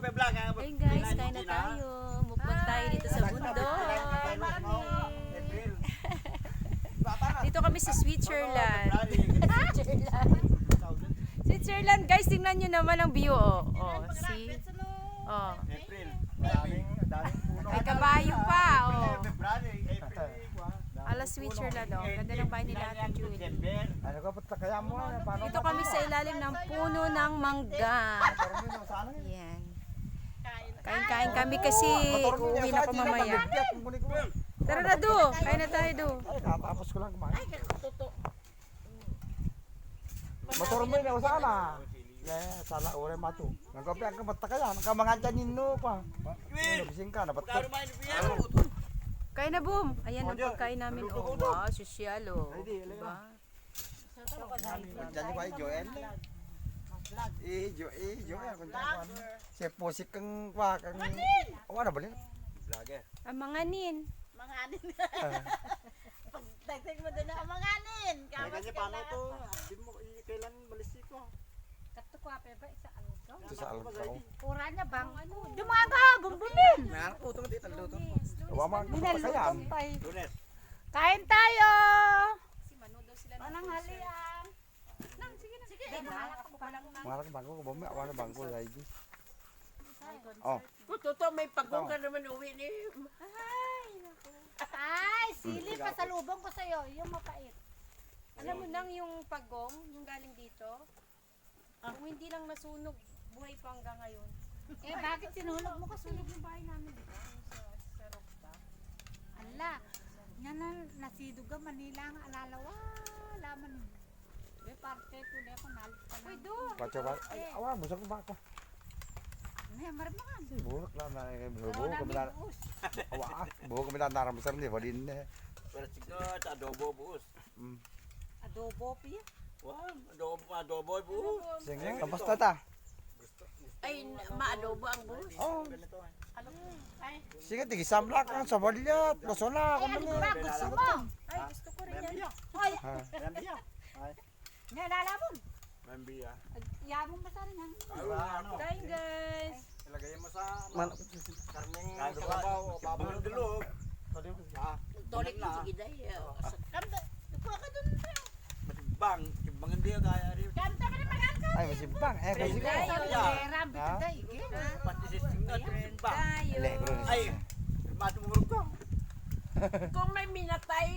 Ayun guys, kain na tayo. Mukbang tayo dito sa bundok. Dito kami sa Switzerland. Switzerland. Switzerland guys, tingnan nyo naman ang view. Oh, oh see? Oh. April. Daming, daming puno. May kabayo pa. Oh. February, April. Ala Switzerland. Oh. Ganda ng bahay nila Ate Julie. December. Ano paano? Dito kami sa ilalim ng puno ng mangga. Sana. Yan. Kain-kain kami kasi uuwi na ko mamaya. Tara na do. Kain na tayo do. Ay, katapos ko lang kumain. Motor mo na sana. Yeah, sala ore matu. Nang kopi ang kamata kaya, nang kamangan janin no pa. Bising ka na ba't Kain na boom. Ayan ang pagkain namin. Oh, wow, sosyal oh. Diba? Jadi ko ay Joel. Eh, Jo, eh, Joel kun ta. Si kang pa kang. Oh, ano ba ni? Vlogger. Ang mga nin. Manganin. Pagtagtag mo doon manganin. Ay, Kamas ka lang. to? Di mo, kailan balistik ko? Kato ko ape ba sa ano to? Ito sa ko. Pura na bang. Dumaga, bumbumin. Meron po ito, dito, luto. Wa man kaya. Lunes. Kain tayo. Si Manu daw sila Anong halian? Nang, sige na. Sige, na. Mangalan bangko ko bumi awan bangko lagi. Oh, Totoo, may pagong ka naman uwi ni... Ay, sili pa sa lubong ko sa'yo. Yung mapait. Alam mo nang yung pagong, yung galing dito, kung hindi lang masunog, buhay pa hanggang ngayon. Eh, bakit sinulog mo kasi? Sunog yung bahay namin, di sa, sa rooftop. Ala, nga na nasiduga Manila nga alalawa. Laman tuloy ako nalit pa Uy, lang. do! baca ba? Ay, awan busak ko ba ko. May marmangan. Si na eh, buho Wala ko namin bilang. buhos. Awa, buho ko bilang naram besar ni balin eh. Pero adobo buus. Hmm. Adobo piya. Wow, adobo, adobo buus. Sige, tapos na ta. Ay, maadobo ang buhos. Oh, eh. Ay, sige tigisam lang ang sa balyat. Na ay ako ano man ba? eh. Gusto mo? Ay, gusto ko rin yan. Membiya. Ay, Ha. Membiya. Nalala mo. Membiya. Yamong ba sana nang? Ano? Kain guys! Ilagay mo sa Man- karning kalabaw o babaw ng dulog. Ah, Tolik na. mo sige day. Kanta, kuha ka dun. Matigbang, timbang hindi kaya rin. Kanta ka na maganda. Ay, masibang. Eh, kasi ko. Ay, Yeah. Ram, Ha? bitay. Gina. Pati. Tayo! Alegro ni Ay, siya. matumurog ko. Kung may minatay